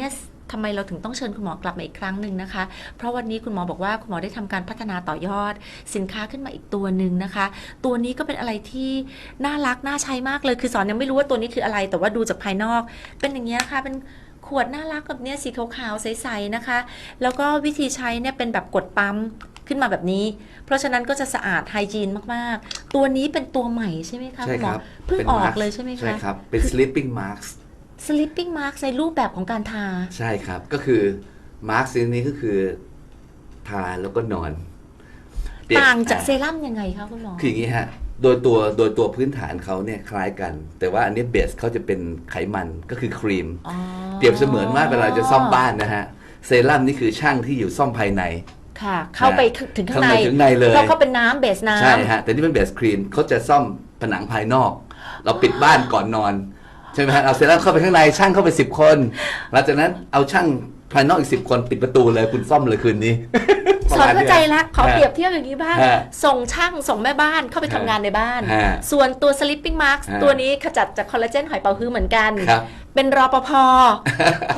เนี่ยทำไมเราถึงต้องเชิญคุณหมอกลับมาอีกครั้งหนึ่งนะคะ เพราะวันนี้คุณหมอบอกว่าคุณหมอได้ทำการพัฒนาต่อยอด สินค้าขึ้นมาอีกตัวหนึ่งนะคะ ตัวนี้ก็เป็นอะไรที่น่ารักน่าใช้มากเลย คือสอนยังไม่รู้ว่าตัวนี้คืออะไร แต่ว่าดูจากภายนอก เป็นอย่างเงี้ยค่ะ เป็นขวดน่ารักแบบเนี้ยสีขาวๆใสๆนะคะ แล้วก็วิธีใช้เนี่ยเป็นแบบกดปั๊มขึ้นมาแบบนี้ เพราะฉะนั้นก็จะสะอาดไฮจีนมาก ๆ ตัวนี้เป็นตัวใหม่ใช่ไหมคะใช่คุณหมคอรับเพิ่งป็นออก mask เลยใช่ไหมคะ ใช่ครับ เป็น sleeping mask sleeping mask ในรูปแบบของการทา ใช่ครับ ก็คือ mask ชนิดนี้ก็คือ ทาแล้วก็นอนเปรียบต่างจากอ่เซรั่มยังไงคะคุณหมอ คืออย่างนี้ฮะ โดยตัวโดยตัวพื้นฐานเขาเนี่ยคล้ายกัน แต่ว่าอันนี้เบสเขาจะเป็นไขมันก็คือครีม อ๋อเปรียบเสมือนว่าเวลาจะซ่อมบ้านนะฮะ เซรั่มนี่คือช่างที่อยู่ซ่อมภายใน ค่ะ เข้าไปถึงข้างในข้างในถึงในเลยเพราะเขาเป็นน้ำเบสน้ำ ใช่ฮะ แต่นี่เป็นเบสครีมเขาจะซ่อมผนังภายนอก เราปิดบ้านก่อนนอนใช่ไหมเอาเซรั่มเข้าไปข้างในช่างเข้าไปสิบคนหลังจากนั้นเอาช่างภายนอกอีกสิบคนปิดประตูเลยคุณซ่อมเลยคืนนี้สอนเข้าใจละขอฮะเปรียบเทียบอย่างนี้บ้างฮะส่งช่างส่งแม่บ้านเข้าไปทำงานในบ้านฮะส่วนตัว sleeping mask ฮะตัวนี้ขจัดจากคอลลาเจนหอยเป๋าฮื้อเหมือนกันครับเป็นรอปภ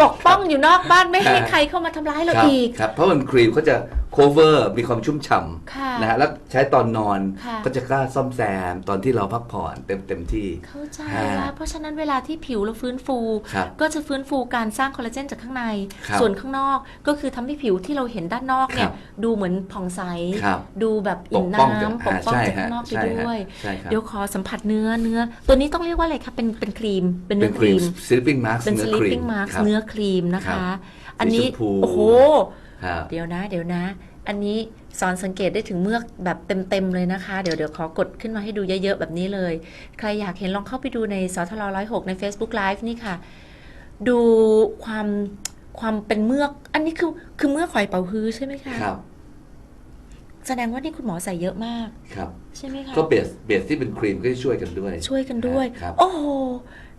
ปกป้องอยู่นอกบ้านไม่ให้ฮะใครเข้ามาทำร้ายเราครับอีกครับเพราะมันครีมเขาจะ cover มีความชุ่มฉ่ค่ะำนะฮะแล้วใช้ตอนนอนค่ะก็จะกล้าซ่อมแซมตอนที่เราพักผ่อนเต็มเต็มที่ เข้าใจฮะละเพราะฉะนั้นเวลาที่ผิวเราฟื้นฟูครับก็จะฟื้นฟูการสร้างคอลลาเจนจากข้างในครับส่วนข้างนอกก็คือทำให้ผิวที่เราเห็นด้านนอกเนี่คยรับดูเหมือนผ่องใส ครับดูแบบปอิ่กมป้องจากน้ำปกป้องใช่จากฮะข้างนอกไปใช่ฮะด้วย ใช่ครับ เดี๋ยวขอสัมผัสเนื้อเนื้อ ตัวนี้ต้องเรียกว่าอะไรคะเป็นเป็นครีมเป็นเป็เนื้นอคครีรีมม sleeping mask เป็น เนื้อครีม sleeping mask ครับ เนื้อครีมนะครัคะ บอันนี้สีชมพู โอ้โห ครับ เดี๋ยวนะ เดี๋ยวนะ อันนี้สอนสังเกตได้ถึงเมือกแบบเต็มๆเลยนะคะ เดี๋ยวเดี๋ยวขอกดขึ้นมาให้ดูเยอะๆ แบบนี้เลย ใครอยากเห็นลองเข้าไปดูในสทลร้อยหกใน Facebook Live นี่ค่ะ ดูความ ความเป็นเมือก อันนี้คือคือเมือกหอยเป๋าฮื้อใช่ไหมคะครับ แสดงว่านี่คุณหมอใส่เยอะมาก ครับ ใช่ไหมคะ ก็เบสเบสที่เป็นครีมก็จะช่วยกันด้วย ช่วยกันด้วย ครับ โอ้โห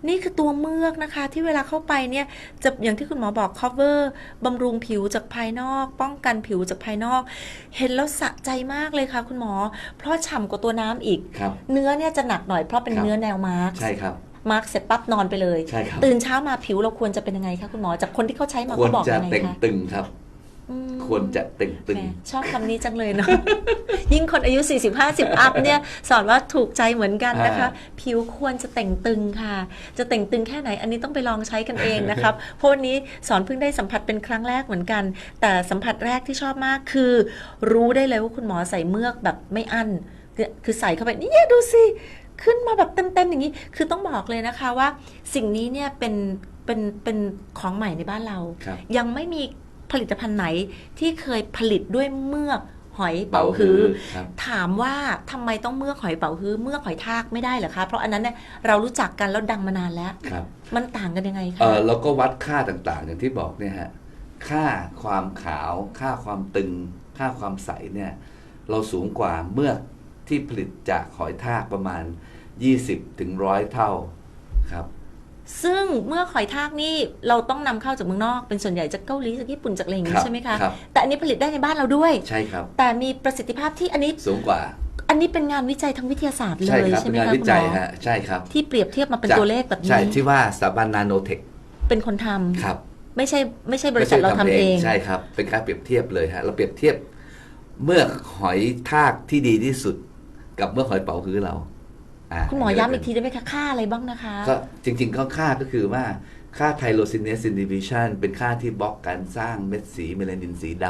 นี่คือตัวเมือกนะคะ ที่เวลาเข้าไปเนี่ยจะอย่างที่คุณหมอบอก cover บำรุงผิวจากภายนอก ป้องกันผิวจากภายนอก เห็นแล้วสะใจมากเลยค่ะ คุณหมอ เพราะฉ่ำกว่าตัวน้ำอีก ครับ เนื้อเนี่ยจะหนักหน่อยเพราะเป็นครับ เนื้อแนวมาร์ก ใช่ครับ มาร์กเสร็จปั๊บนอนไปเลย ใช่ครับ ตื่นเช้ามาผิวเราควรจะเป็นยังไงคะคุณหมอ จากคนที่เขาใช้มาควรเขาบอกจะยังไงเต่งคะตึงครับ อืมควรจะเต่งตึง แหมชอบคำนี้จังเลยเนาะ ยิ่งคนอายุ 40 50 อัพเนี่ย สอนว่าถูกใจเหมือนกันนะคะ อ่า ผิวควรจะแต่งตึงค่ะ จะแต่งตึงแค่ไหนอันนี้ต้องไปลองใช้กันเองนะครับ เพราะวันนี้สอนเพิ่งได้สัมผัสเป็นครั้งแรกเหมือนกัน แต่สัมผัสแรกที่ชอบมากคือ รู้ได้เลยว่าคุณหมอใส่เมือกแบบไม่อั้นคือคือใส่เข้าไปนี่ดูสิ ขึ้นมาแบบเต็มๆอย่างนี้ คือต้องบอกเลยนะคะว่า สิ่งนี้เนี่ยเป็นเป็นเป็นของใหม่ในบ้านเรา ครับ ยังไม่มีผลิตภัณฑ์ไหนที่เคยผลิตด้วยเมือกหอยเป๋าฮื้อ ครับ ถามว่าทำไมต้องเมือกหอยเป๋าฮื้อเมือกหอยทากไม่ได้เหรอคะ เพราะอันนั้นเนี่ยเรารู้จักกันแล้วดังมานานแล้ว ครับมันต่างกันยังไงเอคะอแล้วก็วัดค่าต่างๆ อย่างที่บอกเนี่ยฮะ ค่าความขาว ค่าความตึง ค่าความใสเนี่ย เราสูงกว่าเมือก ที่ผลิตจากหอยทากประมาณ 20ถึงร้อยเท่าครับซึ่งเมื่อหอยทากนี่เราต้องนำเข้าจากเมืองนอกเป็นส่วนใหญ่จากเกาหลีจากญี่ปุ่นจากอะไรอย่างนี้ใช่ไหมคะคแต่อันนี้ผลิตได้ในบ้านเราด้วยใช่ครับ แต่มีประสิทธิภาพที่อันนี้สูงกว่า อันนี้เป็นงานวิจัยทางวิทยาศาสตร์เลใช่ยครับใช่เป็นไหมงานคะวิคุณหจัยมอฮะใช่ครับ ที่เปรียบเทียบมาเป็นตัวเลขแบบใช่นี้ที่ว่าสถาบันนาโนเทคเป็นคนทำครับ ไม่ใช่ไม่ใช่บริษัทเราทำเองใช่ครับ เป็นการเปรียบเทียบเลยฮะเราเปรียบเทียบ เมื่อหอยทากที่ดีที่สุด กับเมือกหอยเป๋าฮื้อเราาคุณหมอย้ำอีกทีได้ไหมคะค่าอะไรบ้างนะคะ ก็จริงๆก็ค่าก็คือว่าค่าไทโรซินเนสอินดิวิชันเป็นค่าที่บล็อกการสร้างเม็ดสีเมลานินสีด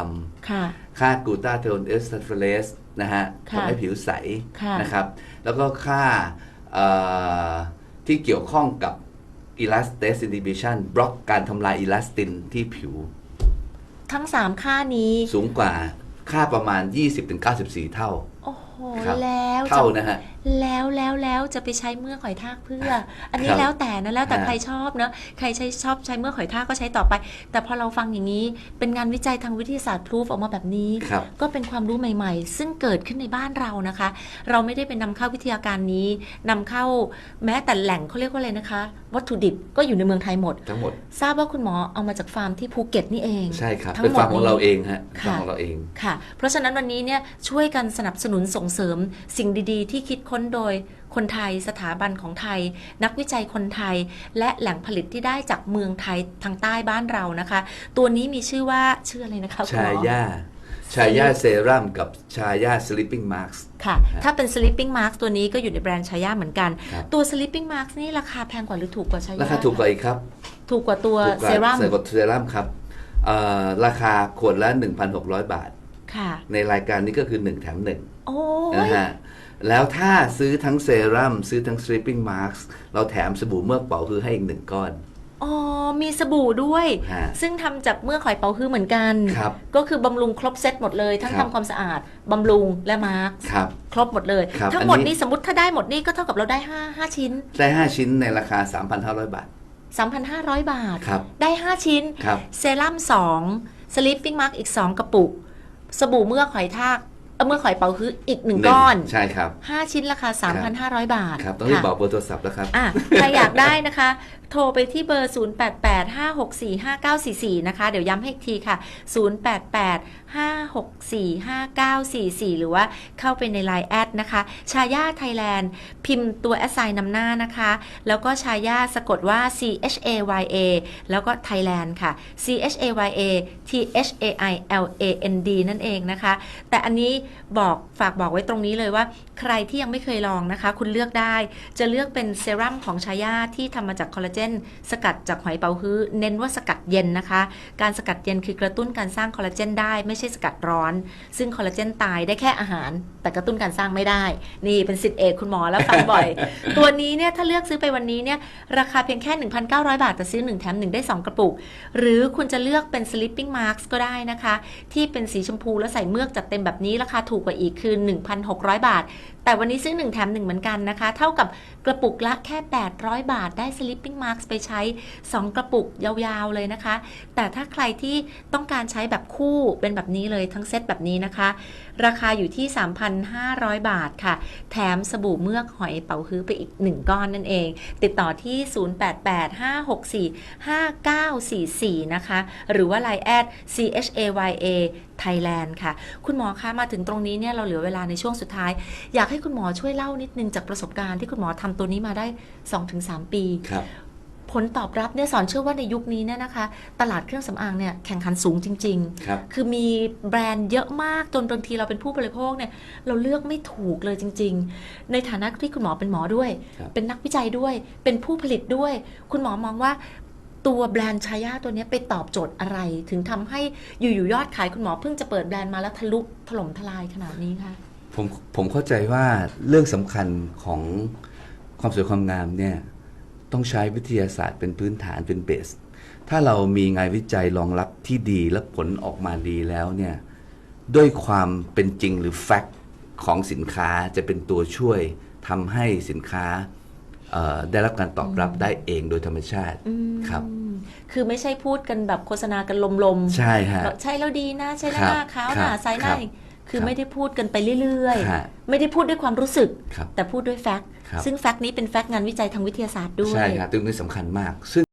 ค่ะำค่ากลูตาเทโอนเอสเฟเลสนะฮะค่ะทำให้ผิวใสค่ะนะครับ แล้วก็ค่าเอ่อที่เกี่ยวข้องกับ elastase inhibition บล็อกการทำลายอิลาสตินที่ผิว ทั้ง 3 ค่านี้สูงกว่าค่าประมาณ 20-94 เท่า โอ้โหครับ แล้วเท่าจะนะฮะ แล้วแล้วแล้วจะไปใช้เมือกหอยทากเพื่อ อันนี้ครับแล้วแต่นะแล้วแต่ฮะ ใครชอบเนอะใครใช้ชอบใช้เมือกหอยทากก็ใช้ต่อไป แต่พอเราฟังอย่างนี้ เป็นงานวิจัยทางวิทยาศาสตร์พรูฟออกมาแบบนี้ ครับ ก็เป็นความรู้ใหม่ ๆ ซึ่งเกิดขึ้นในบ้านเรานะคะ เราไม่ได้เป็นนำเข้าวิทยาการนี้นำเข้าแม้แต่แหล่งเขาเรียกว่าอะไรนะคะ วัตถุดิบก็อยู่ในเมืองไทยหมด ทั้งหมดทราบว่าคุณหมอเอามาจากฟาร์มที่ภูเก็ตนี่เอง ใช่ครับ ทั้เป็นงหมดฟาร์มของเราเองฮะค่ะ ฟาร์มของเราเอง ค่ะ เพราะฉะนั้นวันนี้เนี่ยช่วยกันสนับสนุนส่งเสริมสิ่งดีๆ ที่คิดค้นค้นโดยคนไทยสถาบันของไทย นักวิจัยคนไทย และแหล่งผลิตที่ได้จากเมืองไทยทางใต้บ้านเรานะคะ ตัวนี้มีชื่อว่าชื่ออะไรนะคะคุณชาหมอย่าชาย่าเซรั่มกับชาย่า sleeping mask ค่ะ ถ้าเป็น sleeping mask ตัวนี้ก็อยู่ในแบรนด์ชายาเหมือนกัน ครับ ตัว sleeping mask นี่ราคาแพงกว่าหรือถูกกว่าชายาราคาถูกกว่าอีกครับถูกกว่าตัวถูกกว่าเซรั่มเซรั่มครับเอ่อราคาขวดละ 1,600 บาท ค่ะ ในรายการนี้ก็คือ 1 แถม 1 โอ้นะยฮะ แล้วถ้าซื้อทั้งเซรั่มซื้อทั้ง sleeping mask เราแถมสบู่เมือกเป๋าคือให้อีกหนึ่งก้อน อ๋อ มีสบู่ด้วย ฮะซึ่งทำจากเมือกหอยเป๋าฮื้อเหมือนกัน ครับก็คือบำรุงครบเซตหมดเลย ทั้งครัทำบ ความสะอาดบำรุงและมาร์คครับ ครบหมดเลย ครับทั้งหมดอันนี้ นี่สมมติถ้าได้หมดนี่ก็เท่ากับเราได้5 5ชิ้น ได้ 5 ชิ้นในราคา 3,500 บาท 3,500 บาท ครับ ได้ 5 ชิ้น ครับ เซรั่ม2 sleeping mask อีก 2 กระปุก สบู่เมือกหอยทาก เอ่อเมือกหอยเป๋าฮื้ออีก1ก้อน ใช่ครับ 5 ชิ้นราคา 3,500 บาท ครับ ต้องรีบค่ะบอกเบอร์โทรศัพท์แล้วครับ อะใครอยากได้นะคะ โทรไปที่เบอร์ 0885645944 นะคะ เดี๋ยวย้ำให้อีกทีค่ะ 0885645944 หรือว่าเข้าไปใน Line แอดนะคะ ชายาไทยแลนด์พิมพ์ตัวแอสไซน์นำหน้านะคะ แล้วก็ชายาสะกดว่า C H A Y A แล้วก็ไทยแลนด์ค่ะ C H A Y A T H A I L A N D นั่นเองนะคะ แต่อันนี้บอกฝากบอกไว้ตรงนี้เลยว่า ใครที่ยังไม่เคยลองนะคะ คุณเลือกได้ จะเลือกเป็นเซรั่มของชายาที่ทำมาจากคอลลาเจนสกัดจากหอยเป๋าฮื้อเน้นว่าสกัดเย็นนะคะ การสกัดเย็นคือกระตุ้นการสร้างคอลลาเจนได้ไม่ใช่สกัดร้อน ซึ่งคอลลาเจนตายได้แค่อาหาร แต่กระตุ้นการสร้างไม่ได้ นี่เป็นสิทธิเอกคุณหมอแล้วฟังบ่อย ตัวนี้เนี่ยถ้าเลือกซื้อไปวันนี้เนี่ยราคาเพียงแค่ 1,900 บาทแต่ซื้อ 1 แถม 1 ได้ 2 กระปุก หรือคุณจะเลือกเป็น sleeping mask ก็ได้นะคะ ที่เป็นสีชมพูแล้วใส่เมือกจัดเต็มแบบนี้ราคาถูกกว่าอีกคือ 1,600 บาทแต่วันนี้ซื้อ 1 แถม 1 เหมือนกันนะคะ เท่ากับกระปุกละแค่ 800 บาทได้ sleeping mask ไปใช้ 2 กระปุกยาวๆเลยนะคะ แต่ถ้าใครที่ต้องการใช้แบบคู่เป็นแบบนี้เลยทั้งเซตแบบนี้นะคะ ราคาอยู่ที่ 3,500 บาทค่ะ แถมสบู่เมือกหอยเป๋าฮื้อไปอีก 1 ก้อนนั่นเอง ติดต่อที่ 0885645944 นะคะ หรือว่า Line แอด CHAYA Thailand ค่ะ คุณหมอคะมาถึงตรงนี้เนี่ยเราเหลือเวลาในช่วงสุดท้าย อยากให้คุณหมอช่วยเล่านิดนึงจากประสบการณ์ที่คุณหมอทำตัวนี้มาได้ 2-3 ปีครับผลตอบรับเนี่ยสอนเชื่อว่าในยุคนี้เนี่ยนะคะ ตลาดเครื่องสำอางเนี่ยแข่งขันสูงจริง ๆครับคือมีแบรนด์เยอะมากจนบางทีเราเป็นผู้บริโภคเนี่ยเราเลือกไม่ถูกเลยจริง ๆ ในฐานะที่คุณหมอเป็นหมอด้วยครับเป็นนักวิจัยด้วย เป็นผู้ผลิตด้วย คุณหมอมองว่า ตัวแบรนด์ชายาตัวนี้ไปตอบโจทย์อะไร ถึงทำให้อยู่ๆยอดขายคุณหมอเพิ่งจะเปิดแบรนด์มาแล้วทะลุถล่มทลายขนาดนี้คะผมผมเข้าใจว่าเรื่องสำคัญของความสวยความงามเนี่ยต้องใช้วิทยาศาสตร์เป็นพื้นฐานเป็นเบส ถ้าเรามีงานวิจัยรองรับที่ดีและผลออกมาดีแล้วเนี่ยด้วยความเป็นจริงหรือแฟกต์ของสินค้าจะเป็นตัวช่วยทำให้สินค้า ได้รับการตอบรับได้เองโดยธรรมชาติอืมครับ คือไม่ใช่พูดกันแบบโฆษณากันลมๆ ใช่ฮะใช่แล้วดีนะใช่แล้วครับหน้าขาวหน้าครับใสหน้าครับอย่างคือครับไม่ได้พูดกันไปเรื่อยฮะๆไม่ได้พูดด้วยความรู้สึกครับแต่พูดด้วยแฟกต์ครับซึ่งแฟกต์นี้เป็นแฟกต์งานวิจัยทางวิทยาศาสตร์ด้วย ใช่ครับตรงนี้สำคัญมากซึ่ง